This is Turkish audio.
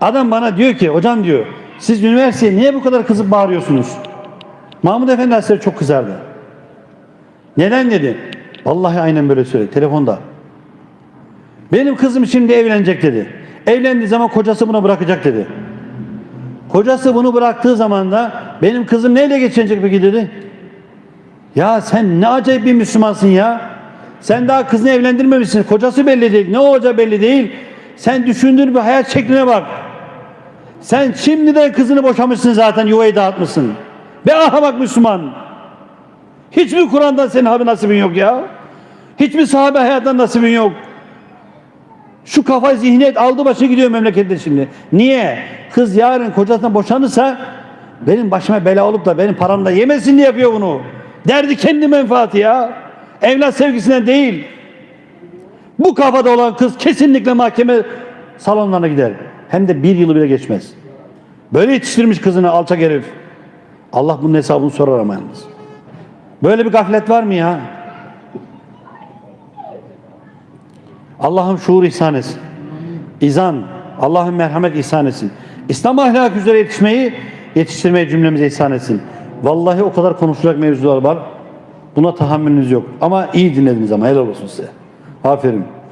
Adam bana diyor ki hocam diyor siz üniversiteye niye bu kadar kızıp bağırıyorsunuz? Mahmud Efendi Hazretleri çok kızardı. Neden dedi? Vallahi aynen böyle söyledi telefonda. Benim kızım şimdi evlenecek dedi. Evlendiği zaman kocası bunu bırakacak dedi. Kocası bunu bıraktığı zaman da benim kızım neyle geçinecek peki dedi. Ya sen ne acayip bir Müslümansın ya. Sen daha kızını evlendirmemişsin. Kocası belli değil. Ne olacağı belli değil. Sen düşündüğün bir hayat şekline bak. Sen şimdiden kızını boşamışsın zaten yuvayı dağıtmışsın. Be aha bak Müslüman. Hiçbir Kur'an'dan senin abi nasibin yok ya. Hiçbir sahabe hayattan nasibin yok. Şu kafa zihniyet aldı başına gidiyor memlekette şimdi. Niye? Kız yarın kocasından boşanırsa benim başıma bela olup da benim paramda yemesin diye yapıyor bunu. Derdi kendi menfaati ya. Evlat sevgisinden değil. Bu kafada olan kız kesinlikle mahkeme salonlarına gider. Hem de bir yılı bile geçmez. Böyle yetiştirmiş kızını alçak herif. Allah bunun hesabını sorar ama yalnız. Böyle bir gaflet var mı ya? Allah'ım şuur ihsan etsin. İzan, Allah'ım merhamet ihsan etsin. İslam ahlakı üzere yetişmeyi, yetiştirmeyi cümlemize ihsan etsin. Vallahi o kadar konuşacak mevzular var. Buna tahammülünüz yok. Ama iyi dinlediniz ama helal olsun size. Aferin.